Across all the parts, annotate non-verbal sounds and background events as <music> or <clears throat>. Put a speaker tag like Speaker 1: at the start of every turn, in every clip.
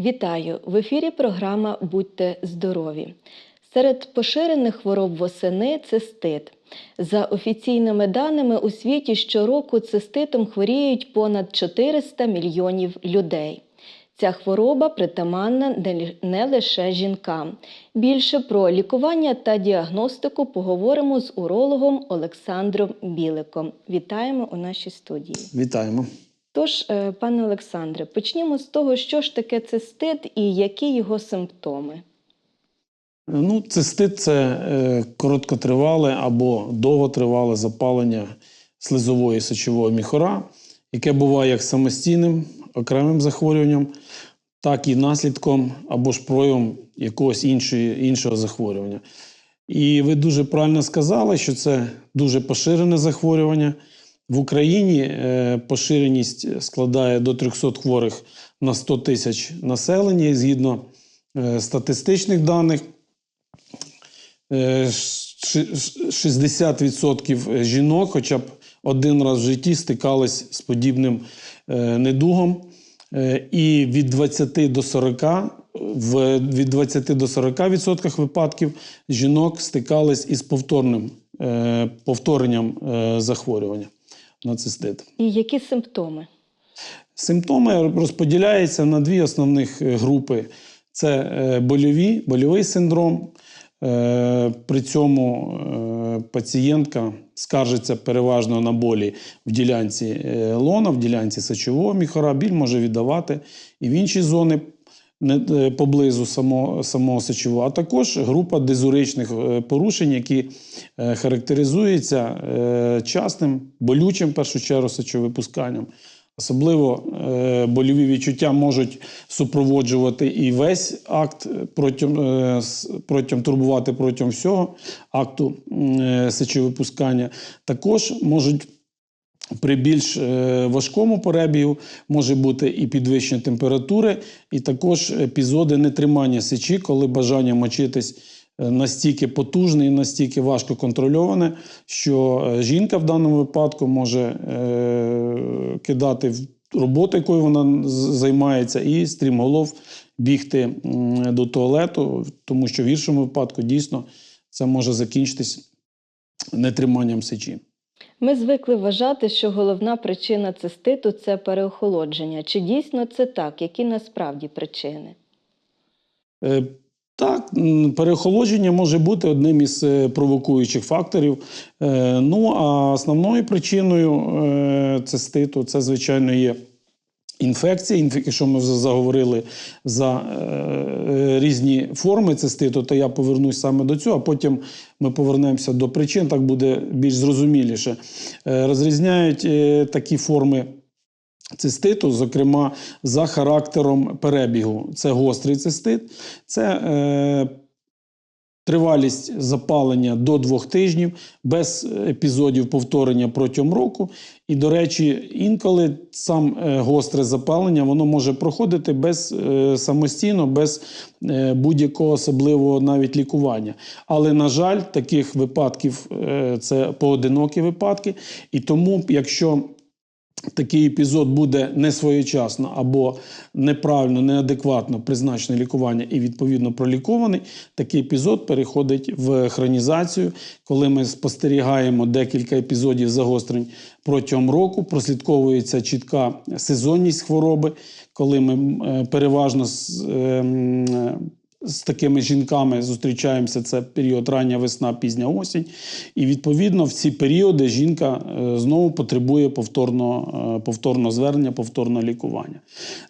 Speaker 1: Вітаю! В ефірі програма Будьте здорові. Серед поширених хвороб восени цистит. За офіційними даними у світі щороку циститом хворіють понад 400 мільйонів людей. Ця хвороба притаманна не лише жінкам. Більше про лікування та діагностику поговоримо з урологом Олександром Біликом. Вітаємо у нашій студії.
Speaker 2: Вітаємо.
Speaker 1: Тож, е, пане Олександре, почнімо з того, що ж таке цистит і які його симптоми.
Speaker 2: Ну, цистит це е, короткотривале або довготривале запалення слизової сечового міхора, яке буває як самостійним окремим захворюванням, так і наслідком або ж проявом якогось іншого захворювання. І ви дуже правильно сказали, що це дуже поширене захворювання. В Україні е, поширеність складає до 300 хворих на 100 тисяч населення. І згідно е, статистичних даних, е, ши- ши- 60% жінок хоча б один раз в житті стикались з подібним е, недугом. Е, І від 20 до 40, в, від 20 до 40 відсотках випадків жінок стикались із повторним е, повторенням е, захворювання на цистит.
Speaker 1: І які симптоми?
Speaker 2: Симптоми розподіляються на дві основних е, групи: це е, больові, больовий синдром. Е, При цьому пацієнтка скаржиться переважно на болі в ділянці лона, в ділянці сечового міхора. Біль може віддавати і в інші зони поблизу самого, самого сечового, а також група дезуричних е, порушень, які е, характеризуються е, частим, болючим в першу чергу сечовипусканням. Особливо е, больові відчуття можуть супроводжувати і весь акт е, протягом, е, протягом турбувати протягом всього акту е, сечовипускання. Також можуть при більш е, важкому перебігу може бути і підвищення температури, і також епізоди нетримання сечі, коли бажання мочитись е, настільки потужне і настільки важко контрольоване, що е, жінка в даному випадку може кидати роботу, якою вона займається, і стрімголов бігти до туалету, тому що в іншому випадку дійсно це може закінчитись нетриманням сечі.
Speaker 1: Ми звикли вважати, що головна причина циститу це переохолодження. Чи дійсно це так? Які насправді причини?
Speaker 2: Е, Так, переохолодження може бути одним із е, провокуючих факторів. Е, Ну а основною причиною е, циститу це, звичайно, є інфекція. Інф- Якщо ми вже заговорили за е, різні форми циститу, то я повернусь саме до цього, а потім ми повернемося до причин, так буде більш зрозуміліше. Е, Розрізняють е, такі форми циститу, зокрема за характером перебігу. Це гострий цистит, це е, тривалість запалення до двох тижнів, без епізодів повторення протягом року. І, до речі, інколи сам е, гостре запалення воно може проходити без е, самостійно, без е, будь-якого особливого навіть лікування. Але, на жаль, таких випадків це поодинокі випадки. І тому, якщо такий епізод буде несвоєчасно або неправильно, неадекватно призначене лікування і відповідно пролікований, такий епізод переходить в хронізацію, коли ми спостерігаємо декілька епізодів загострень протягом року, прослідковується чітка сезонність хвороби, коли ми е, переважно з, такими жінками зустрічаємося. Це період рання весна, пізня осінь. І відповідно в ці періоди жінка е, знову потребує повторного, е, повторного звернення, повторного лікування.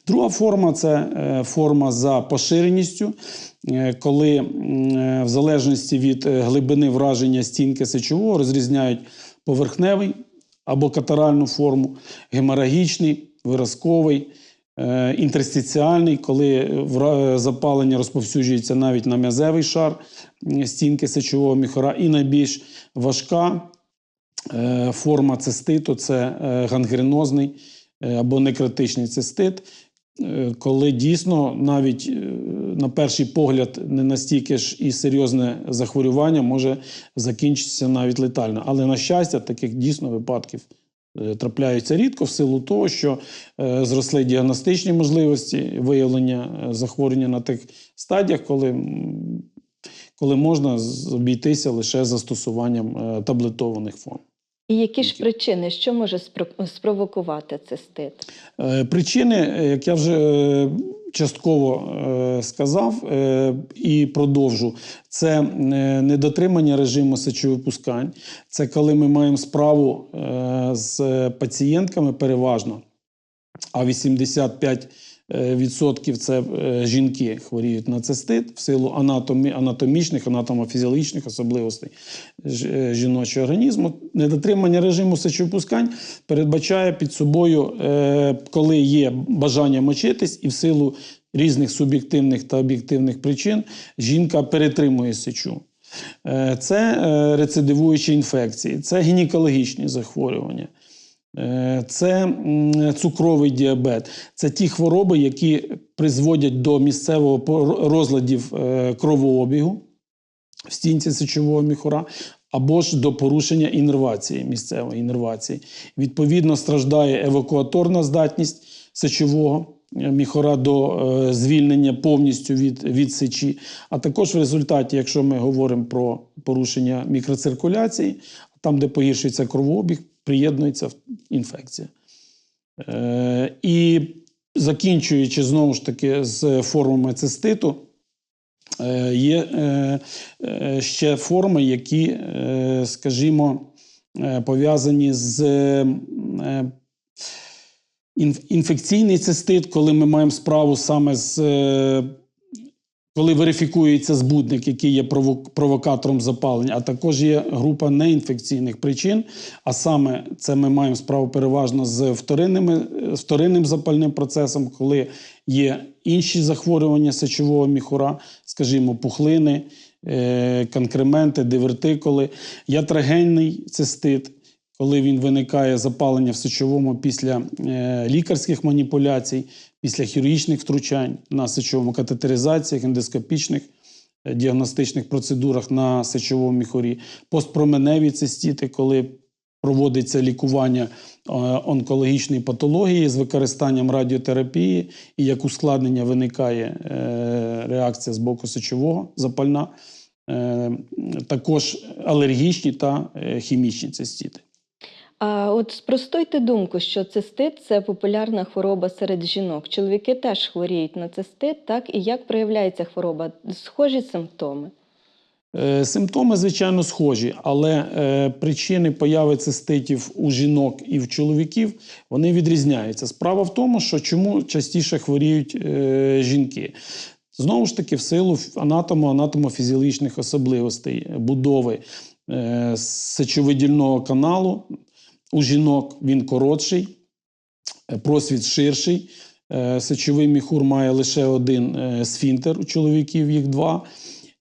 Speaker 2: Друга форма це е, форма за поширеністю, коли в залежності від глибини враження стінки сечового розрізняють поверхневий або катаральну форму, геморагічний, виразковий. Е, Інтерстиціальний, коли запалення розповсюджується навіть на м'язевий шар стінки сечового міхора, і найбільш важка е, форма циститу це е, гангренозний або некритичний цистит, коли дійсно навіть на перший погляд не настільки ж і серйозне захворювання може закінчитися навіть летально. Але на щастя, таких дійсно випадків трапляються рідко в силу того, що е, зросли діагностичні можливості виявлення е, захворювання на тих стадіях, коли, коли можна обійтися лише застосуванням е, таблетованих форм.
Speaker 1: І які ж причини, що може спровокувати цистит?
Speaker 2: Е, Причини, е, як я вже е, частково сказав і продовжу, це недотримання режиму сечовипускань. Це коли ми маємо справу з пацієнтками переважно, а 85 е, відсотків це е, жінки хворіють на цистит в силу анатомі, анатомічних, анатомофізіологічних особливостей е, жіночого організму. Недотримання режиму сечовипускань передбачає під собою, е, коли є бажання мочитись, і в силу різних суб'єктивних та об'єктивних причин жінка перетримує сечу. Е, Це е, рецидивуючі інфекції, це гінекологічні захворювання. Е, Це цукровий діабет, це ті хвороби, які призводять до місцевого розладів е, кровообігу в стінці сечового міхура, або ж до порушення інервації, місцевої інервації. Відповідно, страждає евакуаторна здатність сечового е, міхура до звільнення повністю від, від сечі. А також в результаті, якщо ми говоримо про порушення мікроциркуляції, там, де погіршується кровообіг, приєднується інфекція. Е, і закінчуючи знову ж таки з формами циститу, е, є е, ще форми, які, скажімо, пов'язані з інфекційний цистит, коли ми маємо справу саме з. Коли верифікується збудник, який є провокатором запалення, а також є група неінфекційних причин, а саме це ми маємо справу переважно з вторинними, з вторинним запальним процесом, коли є інші захворювання сечового міхура, скажімо, пухлини, е, конкременти, дивертикули, ятрогенний цистит, коли він виникає запалення в сечовому після е, лікарських маніпуляцій, після хірургічних втручань на сечовому катетеризаціях, ендоскопічних е, діагностичних процедурах на сечовому міхурі, постпроменеві цистіти, коли проводиться лікування е, онкологічної патології з використанням радіотерапії, і як ускладнення виникає реакція з боку сечового запальна, також алергічні та хімічні цистіти.
Speaker 1: А от спростуйте думку, що цистит це популярна хвороба серед жінок. Чоловіки теж хворіють на цистит, так і як проявляється хвороба? Схожі симптоми.
Speaker 2: Е, Симптоми, звичайно, схожі, але е, причини появи циститів у жінок і в чоловіків вони відрізняються. Справа в тому, що чому частіше хворіють е, жінки. Знову ж таки, в силу анатомо анатомофізіологічних особливостей будови е, сечовидільного каналу у жінок він коротший, е, просвіт ширший. Е, Сечовий міхур має лише один е, сфінтер, у чоловіків їх два.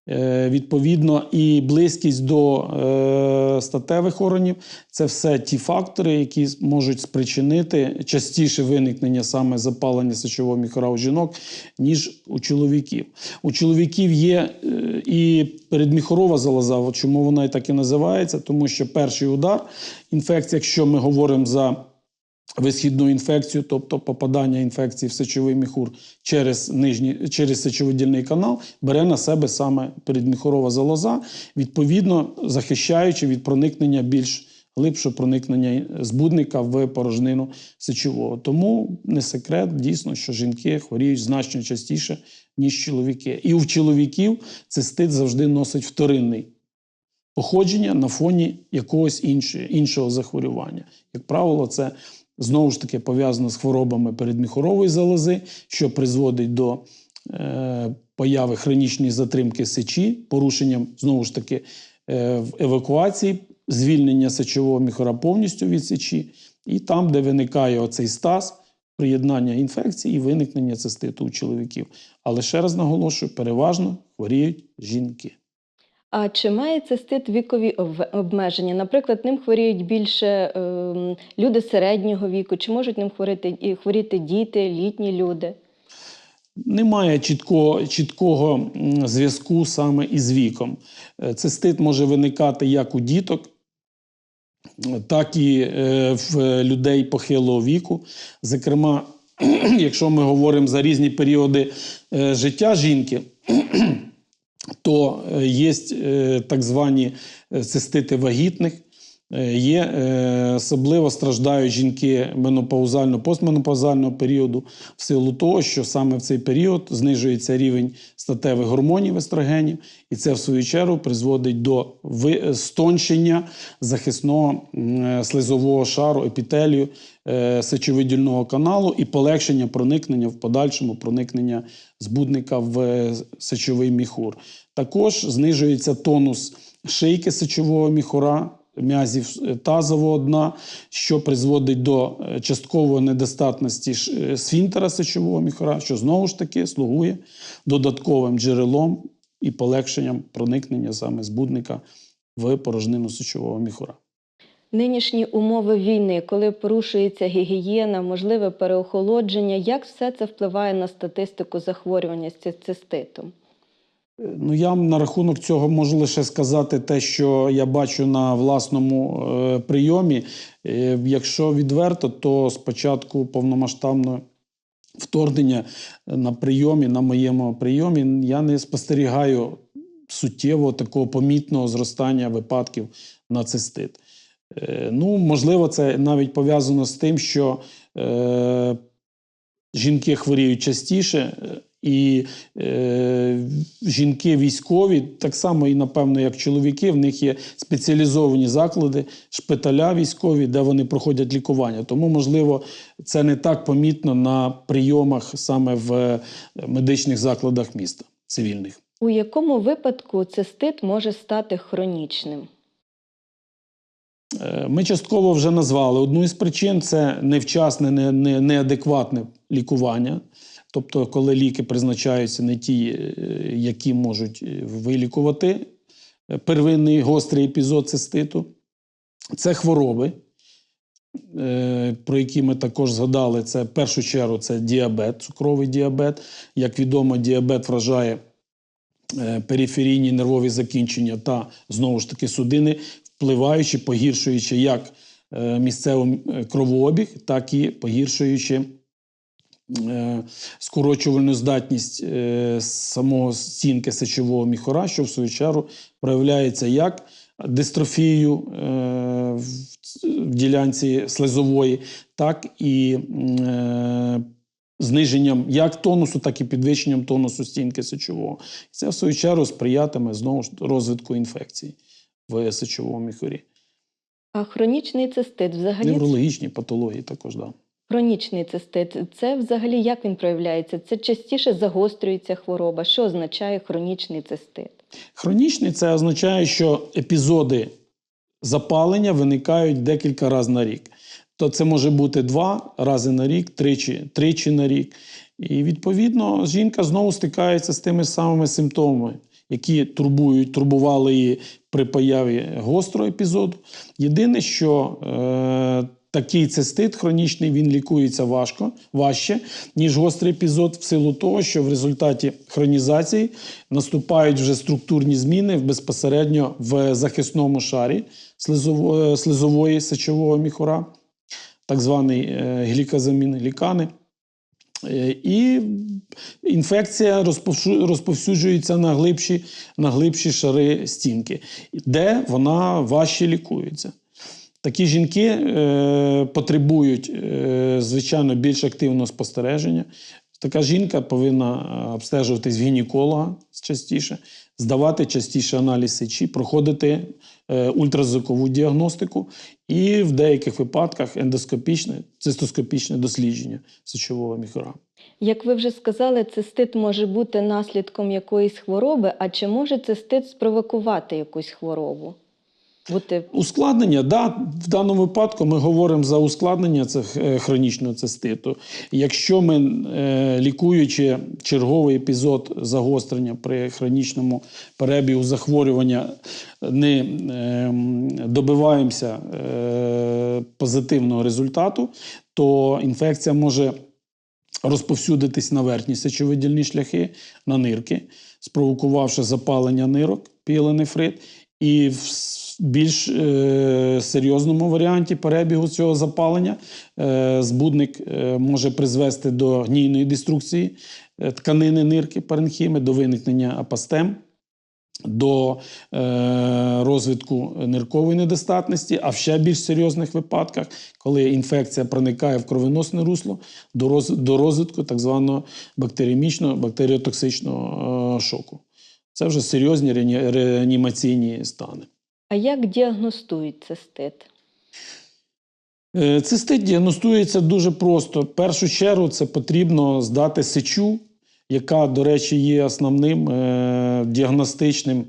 Speaker 2: Е, Відповідно, і близькість до е, статевих органів це все ті фактори, які можуть спричинити частіше виникнення саме запалення сечового міхура у жінок, ніж у чоловіків. У чоловіків є е, і передміхорова залоза, чому вона і так і називається, тому що перший удар інфекція, якщо ми говоримо за висхідну інфекцію, тобто попадання інфекції в сечовий міхур через нижній, через сечовидільний канал, бере на себе саме передміхурова залоза, відповідно захищаючи від проникнення більш глибшого проникнення збудника в порожнину сечового. Тому не секрет дійсно, що жінки хворіють значно частіше, ніж чоловіки. І у чоловіків цистит завжди носить вторинний походження на фоні якогось іншого, іншого захворювання. Як правило, це знову ж таки пов'язано з хворобами передміхорової залози, що призводить до е, появи хронічної затримки сечі, порушенням знову ж таки е, в евакуації, звільнення сечового міхора повністю від сечі, і там, де виникає оцей стаз, приєднання інфекції і виникнення циститу у чоловіків. Але ще раз наголошую, переважно хворіють жінки.
Speaker 1: А чи має цистит вікові обмеження? Наприклад, ним хворіють більше ем, люди середнього віку, чи можуть ним хворіти, хворіти діти, літні люди?
Speaker 2: Немає чіткого, чіткого зв'язку саме із віком. Е, Цистит може виникати як у діток, так і е, в людей похилого віку. Зокрема, <clears throat> якщо ми говоримо за різні періоди е, життя жінки, то є е, так звані е, цистити вагітних. Е, Є е, особливо страждають жінки менопаузально-постменопаузального періоду в силу того, що саме в цей період знижується рівень статевих гормонів естрогенів, і це в свою чергу призводить до ви- стончення захисного е, слизового шару епітелію е, сечовидільного каналу і полегшення проникнення в подальшому проникнення збудника в е, сечовий міхур. Також знижується тонус шийки сечового міхура, м'язів е, тазового дна, що призводить до е, часткової недостатності е, сфінктера сечового міхура, що знову ж таки слугує додатковим джерелом і полегшенням проникнення саме збудника в порожнину сечового міхура.
Speaker 1: Нинішні умови війни, коли порушується гігієна, можливе переохолодження, як все це впливає на статистику захворювання з циститом?
Speaker 2: Ну, я на рахунок цього можу лише сказати те, що я бачу на власному е, прийомі. Е, якщо відверто, то спочатку повномасштабного вторгнення на прийомі, на моєму прийомі, я не спостерігаю суттєво такого помітного зростання випадків на цистит. Е, ну, можливо, це навіть пов'язано з тим, що е, жінки хворіють частіше, і е, жінки військові, так само і, напевно, як чоловіки, в них є спеціалізовані заклади, шпиталя військові, де вони проходять лікування. Тому, можливо, це не так помітно на прийомах саме в е, медичних закладах міста цивільних.
Speaker 1: У якому випадку цистит може стати хронічним?
Speaker 2: Е, Ми частково вже назвали. Одну із причин це невчасне, не, не, неадекватне лікування. Тобто, коли ліки призначаються не ті, е, які можуть е, вилікувати е, первинний гострий епізод циститу. Це хвороби, про які ми також згадали. Це в першу чергу це діабет, цукровий діабет. Як відомо, діабет вражає периферійні нервові закінчення та знову ж таки судини, впливаючи, погіршуючи як місцевий кровообіг, так і погіршуючи скорочувальну здатність е, самого стінки сечового міхора, що в свою чергу проявляється як дистрофією е, в, ділянці слизової, так і е, зниженням як тонусу, так і підвищенням тонусу стінки сечового. Це в свою чергу сприятиме знову ж розвитку інфекцій в сечовому міхорі.
Speaker 1: А хронічний цистит взагалі
Speaker 2: Неврологічні патології також, да.
Speaker 1: Хронічний цистит це взагалі як він проявляється? Це частіше загострюється хвороба. Що означає хронічний цистит?
Speaker 2: Хронічний це означає, що епізоди запалення виникають декілька разів на рік. То це може бути два рази на рік, тричі, тричі на рік. І відповідно жінка знову стикається з тими самими симптомами, які турбують, турбували її при появі гострого епізоду. Єдине, що е, такий цистит хронічний він лікується важко, важче, ніж гострий епізод, в силу того, що в результаті хронізації наступають вже структурні зміни безпосередньо в захисному шарі слизово- слизової сечового міхура, так званий е, глікозамін глікани. Е, І інфекція розповсюджується на глибші, на глибші шари стінки, де вона важче лікується. Такі жінки е, потребують, е, звичайно, більш активного спостереження. Така жінка повинна е, обстежуватись гінеколога частіше, здавати частіше аналіз сечі, проходити е, ультразвукову діагностику і в деяких випадках ендоскопічне, цистоскопічне дослідження сечового міхора.
Speaker 1: Як ви вже сказали, цистит може бути наслідком якоїсь хвороби, а чи може цистит спровокувати якусь хворобу? Бути
Speaker 2: Ускладнення, да, в даному випадку ми говоримо за ускладнення цих е, хронічного циститу. Якщо ми, е, лікуючи черговий епізод загострення при хронічному перебігу захворювання, не е, добиваємося позитивного результату, то інфекція може розповсюдитись на верхні сечовидільні шляхи, на нирки, спровокувавши запалення нирок, піелонефрит, і в, більш е, серйозному варіанті перебігу цього запалення е, збудник е, може призвести до гнійної деструкції е, тканини нирки паренхіми, до виникнення апастем, до е, розвитку ниркової недостатності, а в ще більш серйозних випадках, коли інфекція проникає в кровоносне русло, до, роз, до розвитку так званого бактеріомічного бактеріотоксичного е, шоку. Це вже серйозні реанімаційні стани.
Speaker 1: А як діагностують цистит?
Speaker 2: Е, Цистит діагностується дуже просто. В першу чергу це потрібно здати сечу, яка, до речі, є основним е, діагностичним.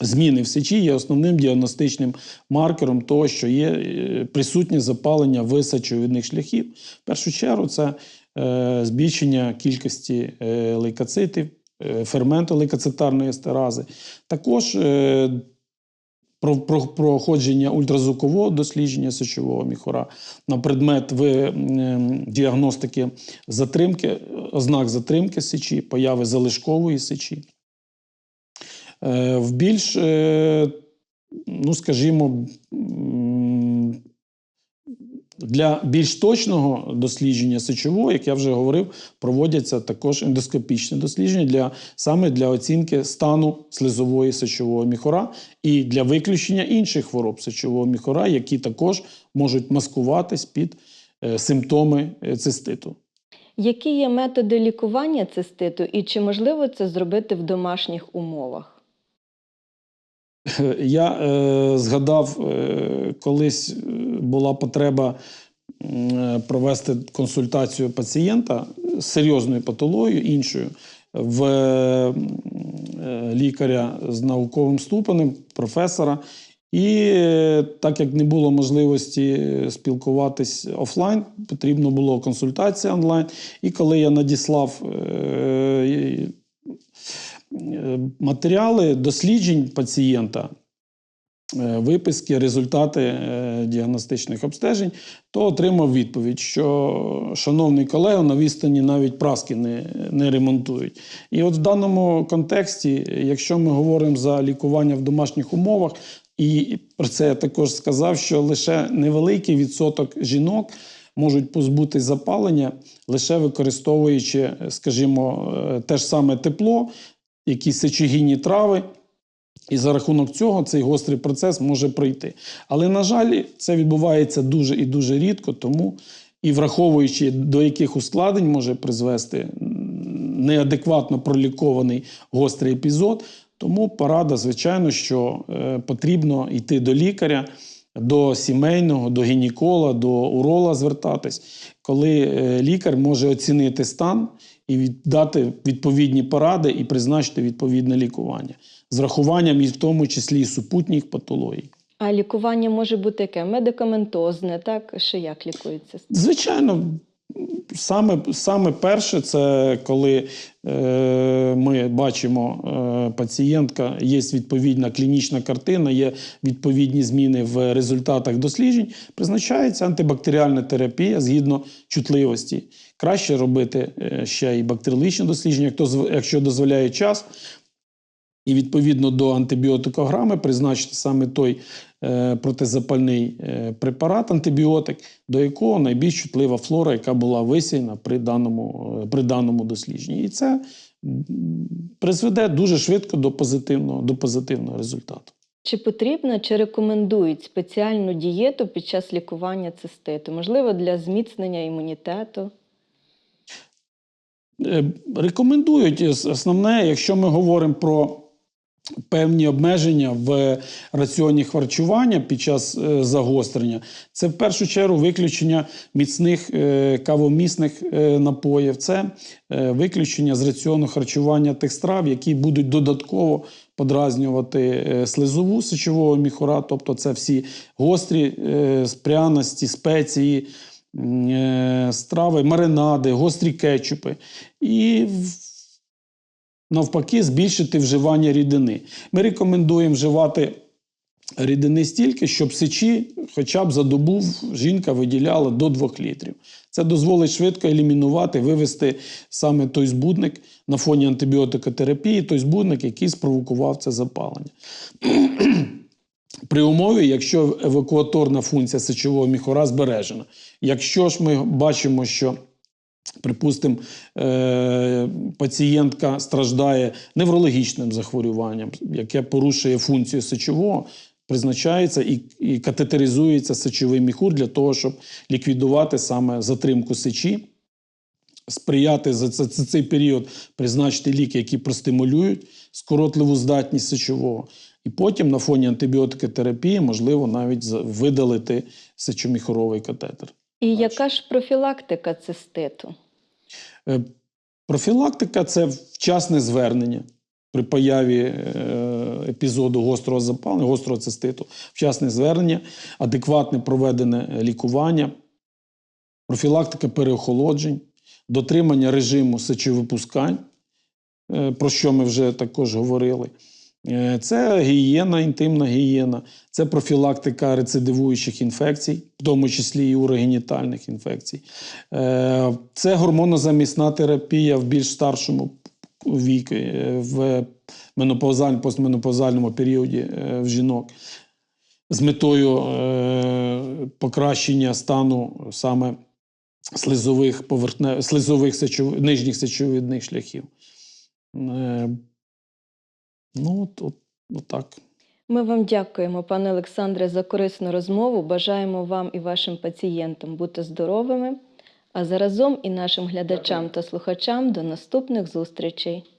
Speaker 2: Зміни в сечі є основним діагностичним маркером того, що є е, присутнє запалення в сечовидних шляхів. В першу чергу це е, збільшення кількості лейкоцитів, ферменту лейкоцитарної естерази. Також е, про, про проходження ультразвукового дослідження сечового міхура на предмет ви, діагностики затримки, ознак затримки сечі, появи залишкової сечі. Е, В більш, е, ну скажімо, для більш точного дослідження сечового, як я вже говорив, проводяться також ендоскопічні дослідження для, саме для оцінки стану слизової сечового міхура і для виключення інших хвороб сечового міхура, які також можуть маскуватись під е, симптоми е, циститу.
Speaker 1: Які є методи лікування циститу і чи можливо це зробити в домашніх умовах?
Speaker 2: Я е, згадав, е, колись е, була потреба е, провести консультацію пацієнта з серйозною патологією іншою в е, е, лікаря з науковим ступенем, професора. І так як не було можливості спілкуватись офлайн, потрібно було консультація онлайн. І коли я надіслав матеріали досліджень пацієнта, е, виписки, результати е, діагностичних обстежень, то отримав відповідь, що, шановний колега, на відстані навіть праски не, не ремонтують. І от в даному контексті, якщо ми говоримо за лікування в домашніх умовах, і про це я також сказав, що лише невеликий відсоток жінок можуть позбутись запалення, лише використовуючи, скажімо, е, те ж саме тепло, якісь сечогінні трави. І за рахунок цього цей гострий процес може пройти. Але, на жаль, це відбувається дуже і дуже рідко, тому і враховуючи, до яких ускладнень може призвести неадекватно пролікований гострий епізод, тому порада, звичайно, що е, потрібно йти до лікаря, до сімейного, до гінекола, до урола звертатись, коли е, лікар може оцінити стан і дати відповідні поради і призначити відповідне лікування з врахуванням і в тому числі і супутніх патологій.
Speaker 1: А лікування може бути яке? Медикаментозне, так? Що як лікується?
Speaker 2: Звичайно, саме, саме перше, це коли е, ми бачимо, е, пацієнтка, є відповідна клінічна картина, є відповідні зміни в результатах досліджень, призначається антибактеріальна терапія згідно чутливості. Краще робити е, ще і бактеріологічне дослідження, якщо дозволяє час. І відповідно до антибіотикограми призначити саме той е, протизапальний е, препарат, антибіотик, до якого найбільш чутлива флора, яка була висіяна при даному, при даному дослідженні. І це призведе дуже швидко до позитивного, до позитивного результату.
Speaker 1: Чи потрібно чи рекомендують спеціальну дієту під час лікування циститу? Можливо, для зміцнення імунітету?
Speaker 2: Е, Рекомендують основне, якщо ми говоримо про певні обмеження в раціоні харчування під час е, загострення, це в першу чергу виключення міцних е, кавомісних е, напоїв, це виключення з раціону харчування тих страв, які будуть додатково подразнювати слизову сечового міхура, тобто це всі гострі пряності, спеції, страви, маринади, гострі кетчупи. І навпаки збільшити вживання рідини. Ми рекомендуємо вживати рідини стільки, щоб сечі хоча б за добу жінка виділяла до 2 літрів. Це дозволить швидко елімінувати, вивести саме той збудник на фоні антибіотикотерапії, той збудник, який спровокував це запалення. При умові, якщо евакуаторна функція сечового міхура збережена. Якщо ж ми бачимо, що Припустимо, е, пацієнтка страждає неврологічним захворюванням, яке порушує функцію сечового, призначається і, і катетеризується сечовий міхур для того, щоб ліквідувати саме затримку сечі, сприяти за цей період призначити ліки, які простимулюють скоротливу здатність сечового. І потім на фоні антибіотикотерапії можливо навіть видалити сечоміхоровий катетер.
Speaker 1: І яка ж профілактика циститу?
Speaker 2: Е, Профілактика це вчасне звернення при появі е, епізоду гострого запалення, гострого циститу, вчасне звернення, адекватне проведене лікування, профілактика переохолоджень, дотримання режиму сечовипускань, е, про що ми вже також говорили. Е, Це гігієна, інтимна гігієна, це профілактика рецидивуючих інфекцій, в тому числі і урогенітальних інфекцій. Е, Це гормонозамісна терапія в більш старшому віку, е, в менопаузаль- постменопаузальному періоді в жінок з метою покращення стану саме слизових поверхне, слизових сечов, нижніх сечовидних шляхів. Ну, от, от, от так.
Speaker 1: Ми вам дякуємо, пане Олександре, за корисну розмову. Бажаємо вам і вашим пацієнтам бути здоровими, а заразом і нашим глядачам та слухачам до наступних зустрічей.